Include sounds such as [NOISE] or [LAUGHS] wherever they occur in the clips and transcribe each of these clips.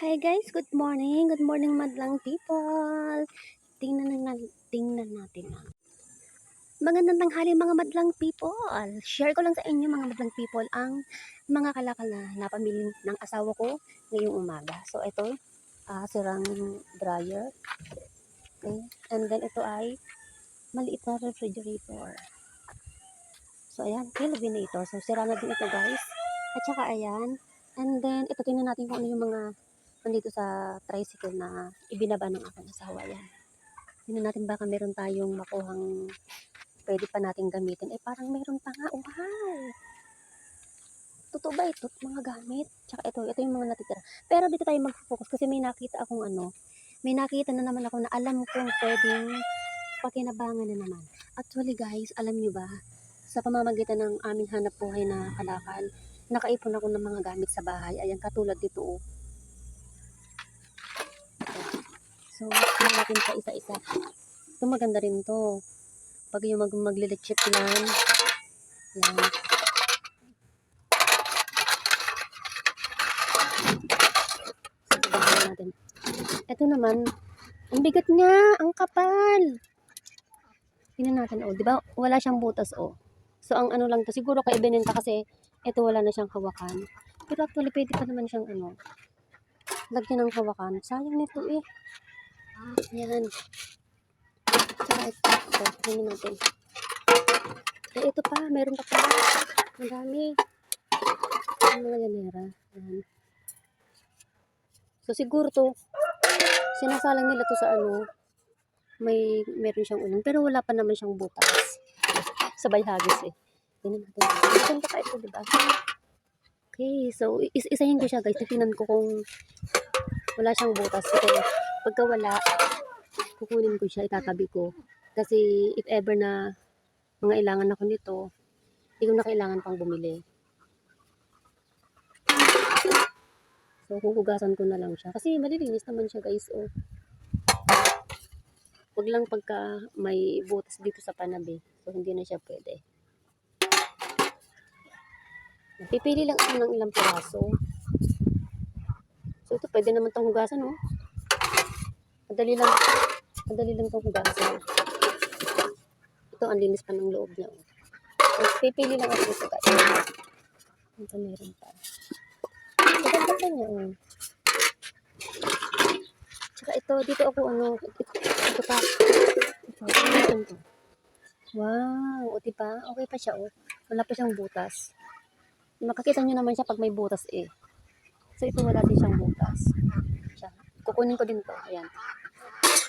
Hi guys, good morning. Good morning madlang people. Tingnan na tingnan natin. ah. Magandang tanghali mga madlang people. Share ko lang sa inyo mga madlang people ang mga kalakal na napamili ng asawa ko ngayong umaga. So ito, ah sirang dryer. Okay. And then ito ay maliit na refrigerator. So ayan, Kelvinator. So sira na din ito guys. At saka ayan. And then ito tingnan natin kung ano yung mga nandito sa tricycle na ibinaba ng aking asawa yan. Tingnan natin baka meron tayong makuhang pwede pa natin gamitin. Eh parang meron pa nga. Wow! Totoo ba ito? Mga gamit. Tsaka ito, ito yung mga natitira. Pero dito tayo mag-focus kasi may nakita akong ano. May nakita na naman ako na alam kong pwedeng pakinabangan na naman. Actually guys, alam nyo ba, sa pamamagitan ng aming hanap buhay na kalakal, nakaipon ako ng mga gamit sa bahay. Ayan, katulad dito oh. So, tingnan natin sa isa-isa. Ito maganda rin to. Pag yung mag maglilechip lang. Yan. So, natin. Ito naman, ang bigat niya, ang kapal. Tingnan natin, oh, di ba? Wala siyang butas, oh. So, ang ano lang to, siguro kay Benenta kasi ito wala na siyang hawakan. Pero actually, pwede pa naman siyang ano, lagyan ng hawakan. Sayang nito eh. Yan. Tsaka ito. Ito. Tingnan natin. Eh, ito pa. Meron pa pala. Ang dami. Ang mga yanera. Yan. So, siguro to, sinasalang nila to sa ano, may, meron siyang unang, pero wala pa naman siyang butas. Sabay hagis eh. Tingnan natin. Ito pa ito, di ba? Okay, so, is isahin ko siya guys. Titingnan ko kung wala siyang butas. Kasi pagka wala, kukunin ko siya, itatabi ko. Kasi if ever na mga ilangan ako nito, hindi ko na kailangan pang bumili. So, huhugasan ko na lang siya. Kasi malilinis naman siya guys, oh. Huwag lang pagka may butas dito sa panabi. So, hindi na siya pwede. Pipili lang ako ng ilang piraso. So, ito pwede naman itong hugasan, oh. Madali lang. Madali lang itong hugasan. Ito, ang linis pa ng loob niya. oh. So, pipili lang ako ito, guys. Ito meron pa. Maganda pa niya, oh. Tsaka ito, dito ako, ano, ito, ito pa. Ito, ano ito? Wow, o diba? Okay pa siya, oh. Wala pa siyang butas. Makakita nyo naman siya pag may butas, eh. So, ito wala din siyang butas. Siya. Kukunin ko din to. Ayan.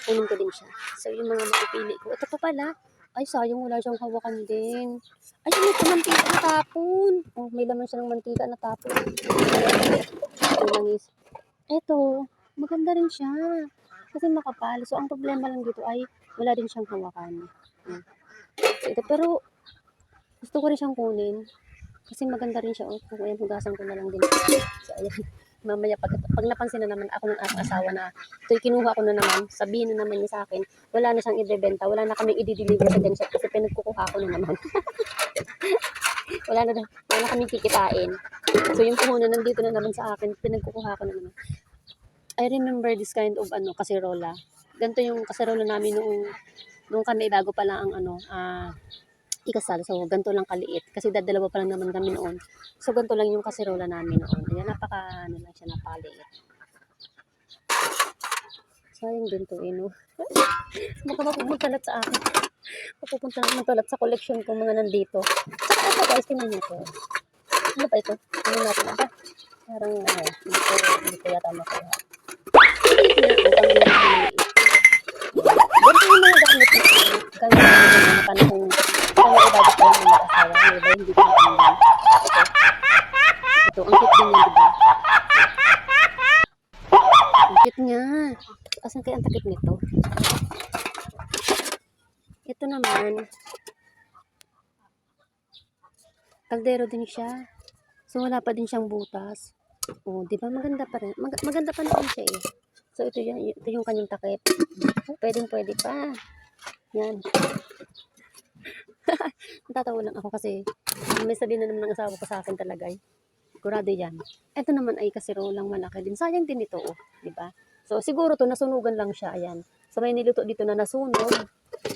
Kukunin ko din siya. So, yung mga mapipili ko. Ito pa pala. Ay, sayang wala siyang hawakan din. Ay, may mantika na tapon. Oh, may laman siya ng mantika na tapon. Ito langis. Ito, maganda rin siya. Kasi makapal. So, ang problema lang dito ay wala din siyang hawakan. So, ito, pero gusto ko rin siyang kunin. Kasi maganda rin siya. Oh, kung hugasan ko na lang din. So, ayan. Mamaya, pag, pag napansin na naman ako ng asawa na ito'y kinuha ko na naman, sabihin na naman niya sa akin, wala na siyang ibebenta, wala na kaming i-deliver sa genset kasi pinagkukuha ko na naman. [LAUGHS] wala na, wala na kaming kikitain. So, yung puhunan nandito na naman sa akin, pinagkukuha ko na naman. I remember this kind of ano, kaserola. Ganito yung kaserola namin noong, noong kami bago pa lang ang ano, ah, ikasal. So, ganito lang kaliit. Kasi dadalawa pa lang naman kami noon. So, ganito lang yung kaserola namin noon. Ayan, napaka, ano lang siya, napaliit. Sayang din to, eh, no? Baka mapupuntalat sa akin. Mapupunta naman talat sa collection ko mga nandito. Tsaka ito, guys, tingnan nyo to. Ano ba ito? Ano natin ba? Parang, ano, hindi ko yata makuha. Ganito yung mga gamit na gamit na panahon kaya ibabot ko lang Ito, ang cute din yan, diba? Ang cute nga. Asan kaya ang takip nito? Ito naman, kaldero din siya. So, wala pa din siyang butas. Oh, di ba? Maganda pa rin. Mag- maganda pa naman siya eh. So, ito, yan, ito yung kanyang takip. Pwedeng pwede pa. Yan. [LAUGHS] Natatawa lang ako kasi may sabihin na naman ng asawa ko sa akin talaga eh. Sigurado yan. Ito naman ay kasirolang malaki din. Sayang din ito, oh. Ba? So, siguro to nasunugan lang siya. Ayan. So, may niluto dito na nasunog.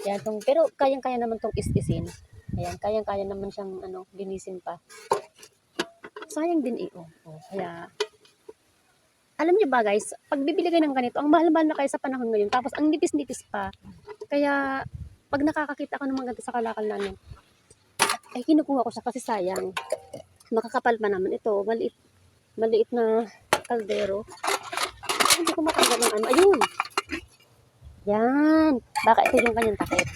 Ayan, tong, pero kayang-kaya naman tong is-isin. Ayan, kayang-kaya naman siyang ano, linisin pa. Sayang din eh, oh. oh kaya, alam niyo ba guys, pag bibili kayo ng ganito, ang mahal-mahal na kayo sa panahon ngayon, tapos ang nipis-nipis pa. Kaya, pag nakakakita ka ng mga ganito sa kalakal namin, ay kinukuha ko siya kasi sayang. Makakapal pa naman ito. Maliit, maliit na kaldero. Ay, Hindi ko matanggal ng ano. Ayun! Yan! Baka ito yung kanyang takip.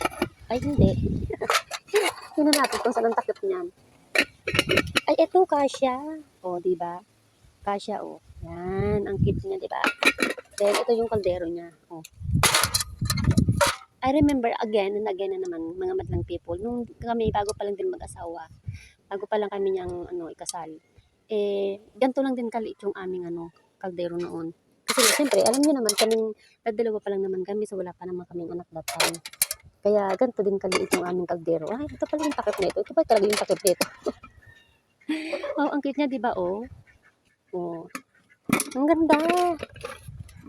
Ay, hindi. [LAUGHS] Tingnan natin kung saan ang takip niyan. Ay, ito, kasya. O, di ba? Kasya, o. Yan, ang cute niya, di ba? Then, ito yung kaldero niya. O. I remember again and again na naman, mga madlang people, nung kami bago pa lang din mag-asawa, bago pa lang kami niyang ano, ikasal, eh, ganito lang din kaliit yung aming ano, kaldero noon. Kasi siyempre, alam niyo naman, kaming, dalawa pa lang naman kami, so wala pa naman kaming anak that time. Kaya ganito din kaliit yung aming kaldero. Ay, ito pala yung takip na ito. Ito pa talaga yung takip nito. [LAUGHS] oh, ang cute niya, di ba, oh? Oh. Ang ganda.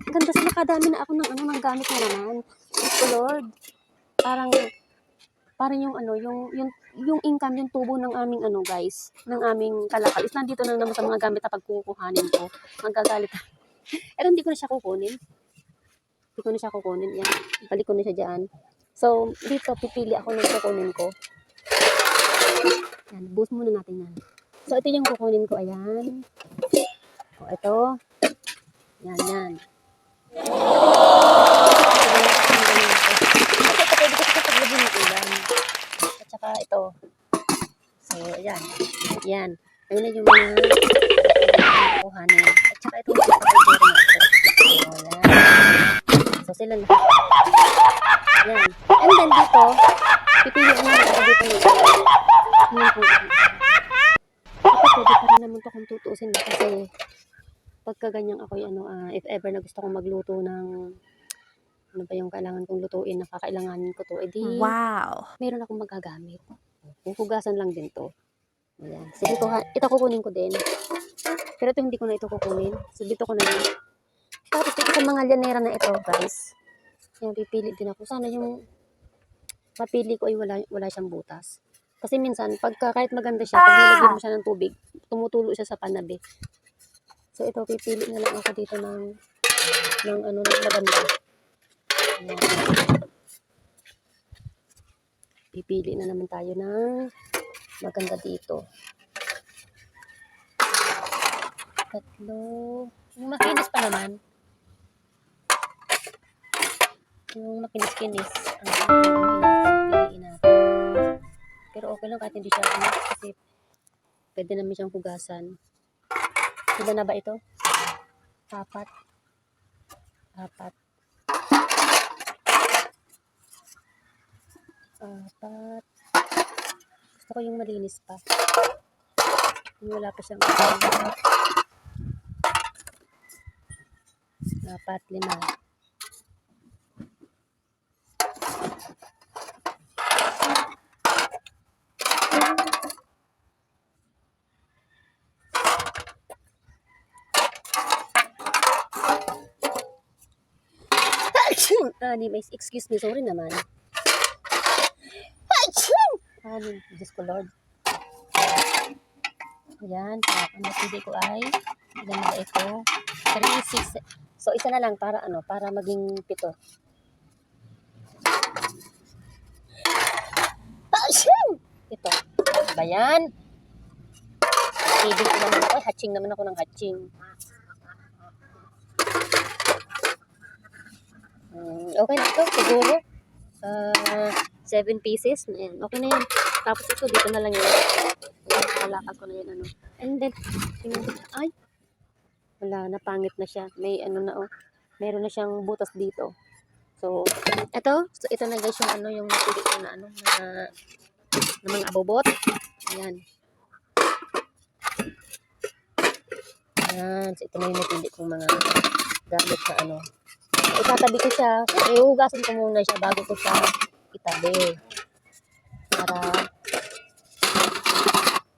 Ganda sa nakadami na ako ng ano, ng gamit na naman. Thank you, Lord. Parang, parang yung ano, yung, yung, yung income, yung tubo ng aming ano, guys, ng aming kalakal. Is nandito na naman sa mga gamit na pagkukuhanin ko. Magagalit. Pero [LAUGHS] hindi ko na siya kukunin. Hindi ko na siya kukunin. Yan. Balik ko na siya dyan. So, dito, pipili ako ng kukunin ko. Yan, boost muna natin yan. So, ito yung kukunin ko. Ayan. O, ito. Yan, yan. Ito, ito, pwede ko. At saka ito. So, ayan. Yan. Ayun na yung mga kukuhanin. At saka ito yung na ito. So, yan. So, sila na. Yan. And then dito, pipili ko naman ako dito nito. Yan po. Ako pwede pa rin naman to kung tutuusin mo kasi pagka ganyan ako ano, ah, if ever na gusto kong magluto ng ano ba yung kailangan kong lutuin na kakailanganin ko to, edi Wow. meron akong magagamit. Huhugasan lang din to. Ayan. So, ito, ha- ito kukunin ko din. Pero ito hindi ko na ito kukunin. So, dito ko na yun. Tapos dito sa mga llanera na ito, guys. Yung pipili din ako. Sana yung mapili ko ay wala, wala siyang butas. Kasi minsan, pagka kahit maganda siya, pag nilagyan mo siya ng tubig, tumutulo siya sa panabi. So, ito, pipili na lang ako dito ng, ng ano, ng maganda. Pipili na naman tayo ng maganda dito. Tatlo. Yung makinis pa naman. Yung makinis-kinis. Ang piliin natin. Pero okay lang kahit hindi siya ano, kasi pwede naman siyang hugasan. Sila na ba ito? Apat. Apat. Apat. Gusto ko yung malinis pa. Yung wala pa siyang Apat, lima. Di may excuse me, sorry naman. Ano, Diyos ko Lord. Ayan, ang napili ko ay, ilan na ito? 3, 6, so isa na lang para ano, para maging pito. Action! Ito. Ba yan? Feeding ko naman ako, hatching naman ako ng hatching. Hmm, okay na ito, siguro. Ah, 7 pieces. Ayan, okay na yan. Tapos ito, dito na lang yun. Kalakal ko na yun, ano. And then, ay, wala na, pangit na siya. May ano na, oh, meron na siyang butas dito. So, ito, so ito na guys yung ano, yung napili na ano, na, na mga abobot. Ayan. Ayan, so ito na yung napili kong mga gamit na ano. Itatabi ko siya, ihugasan ko muna siya bago ko siya itabi. Para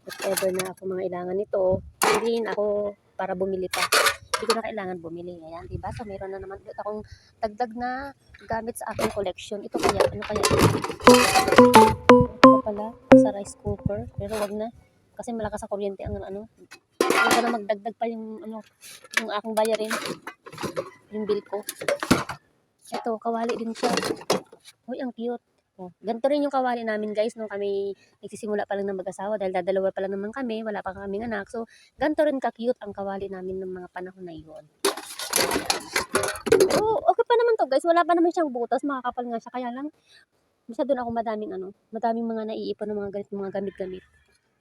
if ever na ako mga ilangan nito, bilhin ako para bumili pa. Hindi ko na kailangan bumili. Ayan, diba? So, meron na naman ulit akong dagdag na gamit sa aking collection. Ito kaya, ano kaya? Ito pala, sa rice cooker. Pero wag na. Kasi malakas sa kuryente ang ano. Hindi ko na magdagdag pa yung, ano, yung aking bayarin. Yung bill ko. Ito, kawali din siya. Uy, ang cute. Oh, ganito rin yung kawali namin guys nung kami nagsisimula pa lang ng mag-asawa dahil dadalawa pa lang naman kami, wala pa kaming anak. So, ganito rin ka-cute ang kawali namin ng mga panahon na yun. Pero okay pa naman to guys, wala pa naman siyang butas, makakapal nga siya. Kaya lang, masyado na ako madaming ano, madaming mga naiipon ng mga ganit mga gamit-gamit.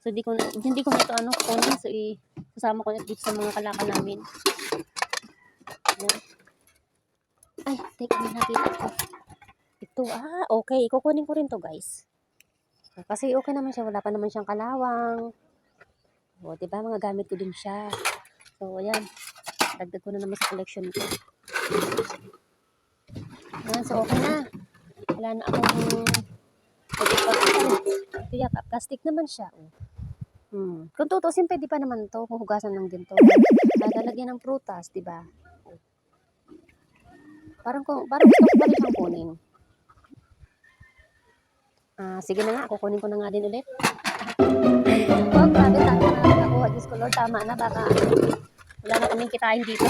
So, hindi ko hindi ko na ito ano, kunin. So, i- kasama ko na dito sa mga kalakal namin. Ayan. Ay, teka, may nakita ko. Ito, ah, okay. Kukunin ko rin to, guys. Kasi okay naman siya. Wala pa naman siyang kalawang. O, diba? Mga gamit ko din siya. So, ayan. Dagdag ko na naman sa collection ko. Ayan, so okay na. Wala na akong. Ito yata, plastic naman siya. Oh. Hmm. Kung tutusin, pwede pa naman to. Kung hugasan lang din to. Lalagyan ng prutas, diba? Parang, kung, parang gusto ko pa rin siyang kunin. Ah, sige na nga, kukunin ko na nga din ulit. Oh, grabe, tama na nakuha. Diyos ko, Lord, tama na. Baka, wala na kaming kitain dito.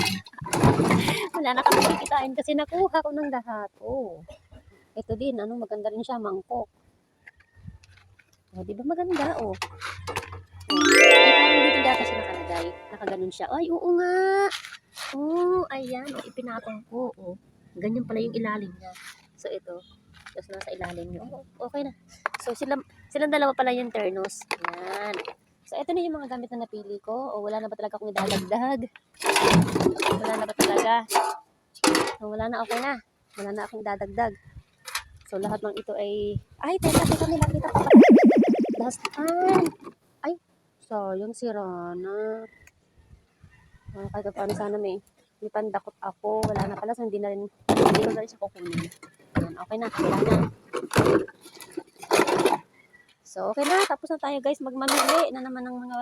[LAUGHS] wala na kaming kitain kasi nakuha ko ng lahat. Oh. Ito din, ano, maganda rin siya, mangkok. Oh, di ba maganda, oh. Ay, parang dito data siya nakalagay. Nakaganon siya. Ay, oo nga. Oh, ayan. Oh, ipinatong ko. Oh. Ganyan pala yung ilalim niya. So, ito. Tapos nasa ilalim niya. Oh, okay na. So, sila, silang dalawa pala yung ternos. Yan. So, ito na yung mga gamit na napili ko. O, wala na ba talaga akong idadagdag? Wala na ba talaga? So, wala na. Okay na. Wala na akong idadagdag. So, lahat ng ito ay... Ay, teka, teka, may nakita ko pa. Dastan. Ay, so, yung si Rana. Ah, kahit pa paano sana may, may pandakot ako. Wala na pala, so hindi na rin, hindi ko na rin siya kukunin. Ayan, okay na, wala na. So, okay na. Tapos na tayo guys. Magmamili na naman ng mga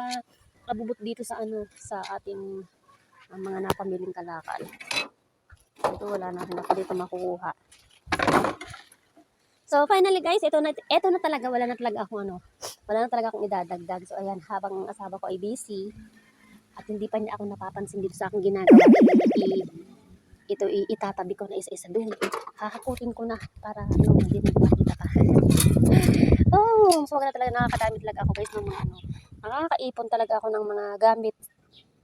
kabubot dito sa ano, sa ating ang mga napamiling kalakal. Ito, wala na rin ako dito makukuha. So, finally guys, ito na, ito na talaga, wala na talaga akong ano, wala na talaga akong idadagdag. So, ayan, habang ang asawa ko ay busy, at hindi pa niya ako napapansin dito sa aking ginagawa, i, ito i, itatabi ko na isa-isa doon. Hahakutin ko na para ano, hindi na makita pa. [LAUGHS] oh, so wala talaga nakakadami talaga ako guys ng mga ano. Nakakaipon talaga ako ng mga gamit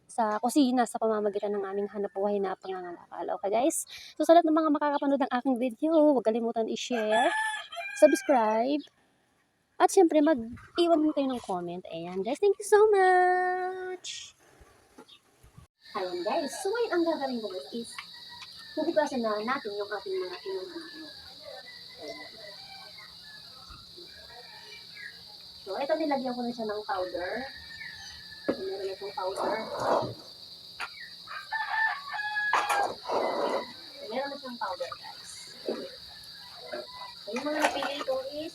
sa kusina sa pamamagitan ng aming hanap buhay na pangangalakal. Okay guys? So sa lahat ng mga makakapanood ng aking video, huwag kalimutan i-share, subscribe, at syempre mag-iwan mo kayo ng comment. Ayan guys, thank you so much! Ayan guys, so ngayon ang gagawin ko guys is huhugasan na natin yung ating mga kinuha. So, ito nilagyan ko na siya ng powder. Meron na itong powder. Meron na siyang powder, guys. So, yung mga napili ko is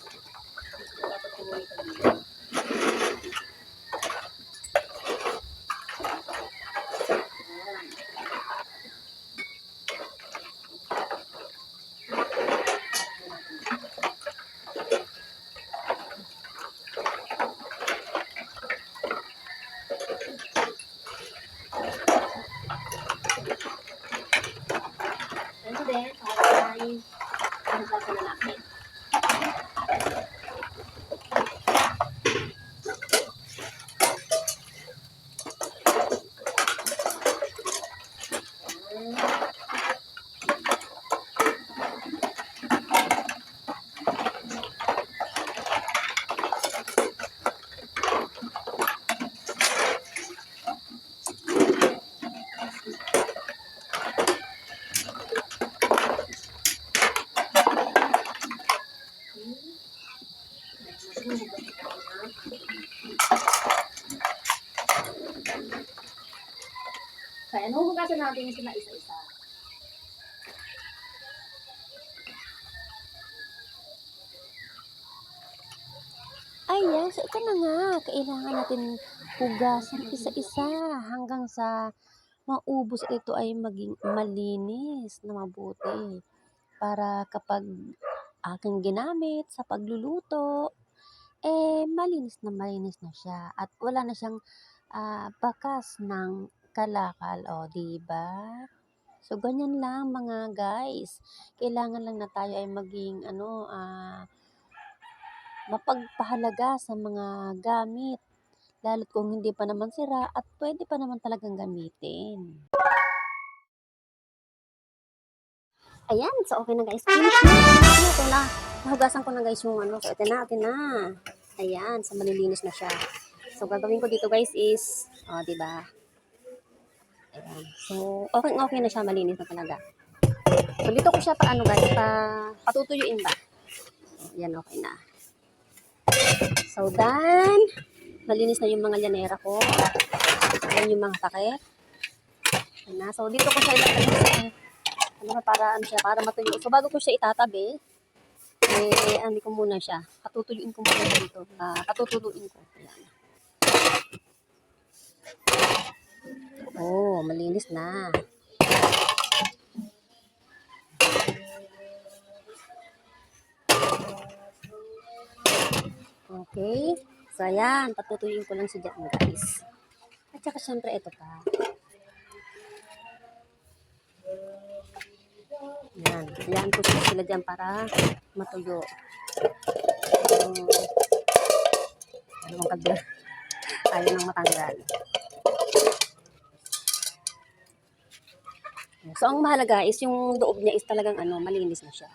dapat ko dito. Ayan. And then, ay ang gasa na natin. Hugasan natin sila isa-isa. Ay, so ito na nga. Kailangan natin hugasan isa-isa hanggang sa maubos ito ay maging malinis na mabuti. Para kapag aking ginamit sa pagluluto, eh malinis na malinis na siya at wala na siyang ah, bakas ng kalakal, o, di ba? So ganyan lang mga guys. Kailangan lang na tayo ay maging ano ah mapagpahalaga sa mga gamit. Lalo't kung hindi pa naman sira at pwede pa naman talagang gamitin. Ayan, so okay na guys. Finish na. Ito na. Nahugasan ko na guys yung ano. So ito na, ito na. Ayan, so malilinis na siya. So gagawin ko dito guys is, oh, di ba? Ayan. So, okay, okay na siya. Malinis na talaga. So, dito ko siya pa, ano guys, pa, patutuyuin ba? Ayan, okay na. So, done. Malinis na yung mga llanera ko. Ayan yung mga takip. Ayan na. So, dito ko siya ilagay sa, ano para, ano siya, para matuyo. So, bago ko siya itatabi, eh, ano ko muna siya. Patutuyuin ko muna dito. Uh, patutuluin ko. Ayan. Malinis na. Okay. So, ayan. Patutuyin ko lang siya dyan, guys. At saka, syempre, ito pa. Yan. Ayan ko sila dyan para matuyo. Um, bang kalder? Ayaw nang matanggal. So, ang mahalaga is yung loob niya is talagang ano, malinis na siya.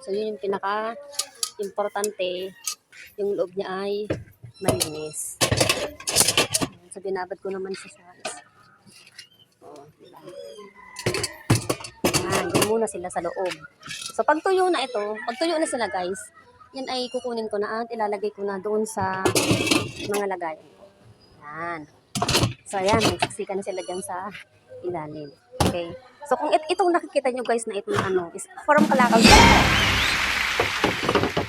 So, yun yung pinaka-importante. Yung loob niya ay malinis. So, binabad ko naman siya sa Oh, diba? Yan, dyan muna sila sa loob. So, pag tuyo na ito, pag tuyo na sila guys, yan ay kukunin ko na at ilalagay ko na doon sa mga lagayan ko. Yan. So, ayan, nagsiksika na sila dyan sa ilalim. Okay. So, kung it itong nakikita nyo guys na itong ano, is from kalakal.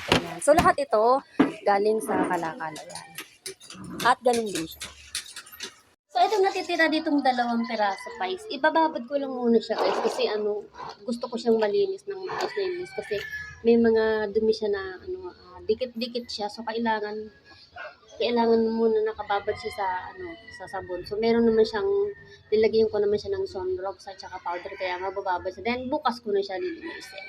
Ayan. So, lahat ito galing sa kalakal. Ayan. At ganun din siya. So, itong natitira ditong dalawang peraso guys, ibababad ko lang muna siya guys kasi ano, gusto ko siyang malinis ng maayos na linis kasi may mga dumi siya na ano, ah, dikit-dikit siya. So, kailangan kailangan muna nakababad siya sa ano sa sabon. So meron naman siyang nilagyan ko naman siya ng sunrocks at saka powder kaya mabababad siya. Then bukas ko na siya lilinisin.